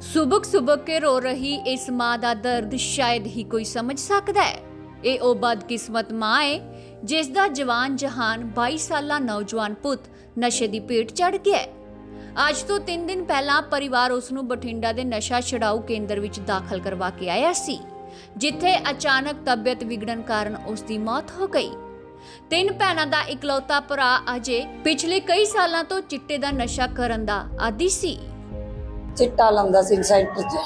ਸੁਬਕ ਸੁਬਕ ਕੇ ਰੋ ਰਹੀ ਇਸ ਮਾਂ ਦਾ ਦਰਦ ਸ਼ਾਇਦ ਹੀ ਕੋਈ ਸਮਝ ਸਕਦਾ ਹੈ। ਇਹ ਉਹ ਬਦਕਿਸਮਤ ਮਾਂ ਹੈ ਜਿਸ ਦਾ ਜਵਾਨ ਜਹਾਨ 22 ਸਾਲਾ ਨੌਜਵਾਨ ਪੁੱਤ ਨਸ਼ੇ ਦੀ ਪੇਟ ਚੜ ਗਿਆ ਹੈ। ਅੱਜ ਤੋਂ 3 ਦਿਨ ਪਹਿਲਾਂ ਪਰਿਵਾਰ ਉਸ ਨੂੰ ਬਠਿੰਡਾ ਦੇ ਨਸ਼ਾ ਛਡਾਊ ਕੇਂਦਰ ਵਿੱਚ ਦਾਖਲ ਕਰਵਾ ਕੇ ਆਇਆ ਸੀ, ਜਿੱਥੇ ਅਚਾਨਕ ਤਬੀਅਤ ਵਿਗੜਨ ਕਾਰਨ ਉਸ ਦੀ ਮੌਤ ਹੋ ਗਈ। ਤਿੰਨ ਭੈਣਾਂ ਦਾ ਇਕਲੌਤਾ ਭਰਾ ਅਜੇ ਪਿਛਲੇ ਕਈ ਸਾਲਾਂ ਤੋਂ ਚਿੱਟੇ ਦਾ ਨਸ਼ਾ ਕਰਨ ਦਾ ਆਦੀ ਸੀ। ਚਿੱਟਾ ਲਾਉਂਦਾ ਸੀ ਸੈਂਟਰ 'ਚ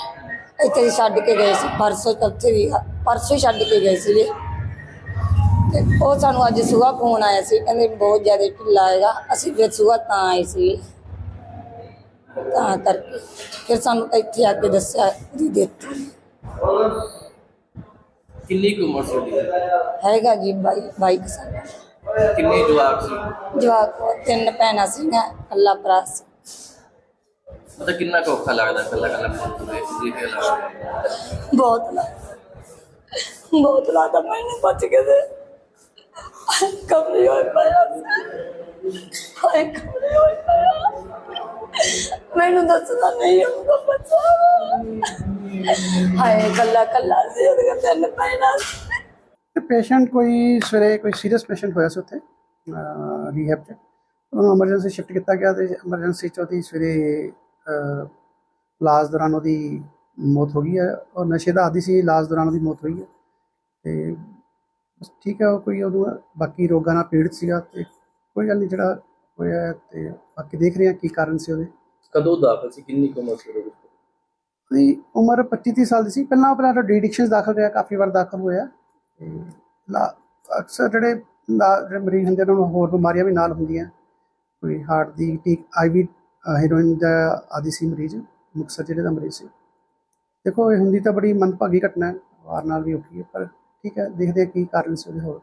ਇੱਥੇ ਹੀ ਛੱਡ ਕੇ ਗਏ ਸੀ। ਪਰਸੋਂ ਚੌਥੇ ਵੀ ਪਰਸੋਂ ਹੀ ਛੱਡ ਕੇ ਗਏ ਸੀਗੇ। ਤੇ ਉਹ ਸਾਨੂੰ ਅੱਜ ਸੁਬਾਹ ਫੋਨ ਆਇਆ ਸੀ। ਕਹਿੰਦੇ ਬਹੁਤ ਜ਼ਿਆਦਾ ਢਿੱਲਾ ਹੈਗਾ। ਅਸੀਂ ਫਿਰ ਸੁਬਾਹ ਤਾਂ ਆਏ ਸੀ। ਤਾਂ ਕਰਕੇ ਫਿਰ ਸਾਨੂੰ ਇੱਥੇ ਆ ਕੇ ਦੱਸਿਆ, ਉਹਦੀ ਦਿੱਤ ਕਿੰਨੀ ਕੁ ਉਮਰ ਸੀ ਉਹਦੀ ਹੈਗਾ ਜੀ ਬਾਈ ਬਾਈ ਕੁ ਸਾਲ। ਕਿੰਨੇ ਜਵਾਕ ਸੀ? ਜਵਾਕ ਤਿੰਨ ਭੈਣਾਂ ਸੀਗੀਆਂ ਅੱਲਾ ਭਰਾ ਸੀ। ਮਤਲਬ ਕਿੰਨਾ ਕੁ ਔਖਾ ਲੱਗਦਾ ਕੱਲਾ ਕੱਲਾ ਪੁੱਤ ਦੇ ਜੀ ਕੇ ਲੱਗਦਾ? ਬਹੁਤ ਲਾ ਬਹੁਤ ਲਾਦਾ ਮੈਨੂੰ ਬਚ ਕੇ ਦੇ ਕਮਲੀ ਹੋਈ ਪਿਆ ਸੀ। ਹਾਏ ਪਿਆ। ਮੈਨੂੰ ਦੱਸਦਾ ਨਹੀਂ ਹੁੰਦਾ ਬੱਚਾ। ਹਾਏ ਕੱਲਾ ਕੱਲਾ ਸੀ ਉਹਦੇ ਕੋਲ ਤਿੰਨ ਪੈਣਾ ਤੇ ਪੇਸ਼ੈਂਟ ਕੋਈ ਸਵੇਰੇ ਕੋਈ ਸੀਰੀਅਸ ਪੇਸ਼ੈਂਟ ਹੋਇਆ ਸੀ ਉੱਥੇ? ਰੀਹੈਬ 'ਚ। ਉਹਨੂੰ ਐਮਰਜੈਂਸੀ ਸ਼ਿਫਟ ਕੀਤਾ ਗਿਆ ਤੇ ਐਮਰਜੈਂਸੀ 'ਚ ਉਹਦੀ ਸਵੇਰੇ ਇਲਾਜ ਦੌਰਾਨ ਉਹਦੀ ਮੌਤ ਹੋ ਗਈ ਹੈ। ਔਰ ਨਸ਼ੇ ਦਾ ਆਦੀ ਸੀ ਇਲਾਜ ਦੌਰਾਨ ਉਹਦੀ ਮੌਤ ਹੋਈ ਹੈ। ਤੇ ਬਸ ਠੀਕ ਹੈ ਉਹ ਕੋਈ ਉਹਨੂੰ ਬਾਕੀ ਰੋਗਾਂ ਨਾਲ ਪੀੜਤ ਸੀਗਾ ਤੇ ਕੋਈ ਗੱਲ ਨਹੀਂ ਜਿਹੜਾ ਹੋਇਆ ਤੇ ਬਾਕੀ ਦੇਖ ਰਹੇ ਹਾਂ ਕੀ ਕਾਰਨ ਸੀ ਉਹਦੇ। ਕਦੋਂ ਦਾਖਲ ਸੀ? ਕਿੰਨੀ ਕੁ ਉਮਰ ਸੀ ਉਹਦੀ ਉਹਦੀ ਉਮਰ 25 30 ਸਾਲ ਦੀ ਸੀ। ਪਹਿਲਾਂ ਪਹਿਲਾਂ ਡੀ ਐਡਿਕਸ਼ਨਸ ਦਾਖਲ ਰਿਹਾ ਕਾਫੀ ਵਾਰ ਦਾਖਲ ਹੋਇਆ। ਤੇ ਲਾ- ਅਕਸਰ ਜਿਹੜੇ ਜਿਹੜੇ ਮਰੀਜ਼ ਹੁੰਦੇ ਉਹਨਾਂ ਨੂੰ ਹੋਰ ਬਿਮਾਰੀਆਂ ਵੀ ਨਾਲ ਹੁੰਦੀਆਂ। ਕੋਈ ਹਾਰਟ ਦੀ ਟੀਕ ਆਈਵੀ ਹੈਰੋਇਨ ਦਾ ਆਦੀ ਸੀ ਮਰੀਜ਼ ਮੁਕਤਸਰ ਜ਼ਿਲ੍ਹੇ ਦਾ ਮਰੀਜ਼ ਸੀ। ਦੇਖੋ ਇਹ ਹੁੰਦੀ ਤਾਂ ਬੜੀ ਮੰਦਭਾਗੀ ਘਟਨਾ ਹੈ ਵਾਰ ਨਾਲ ਵੀ ਹੋਈ ਹੈ ਪਰ ਠੀਕ ਹੈ ਦੇਖਦੇ ਕੀ ਕਾਰਨ ਸੀ ਉਹਦੇ ਹੋਰ।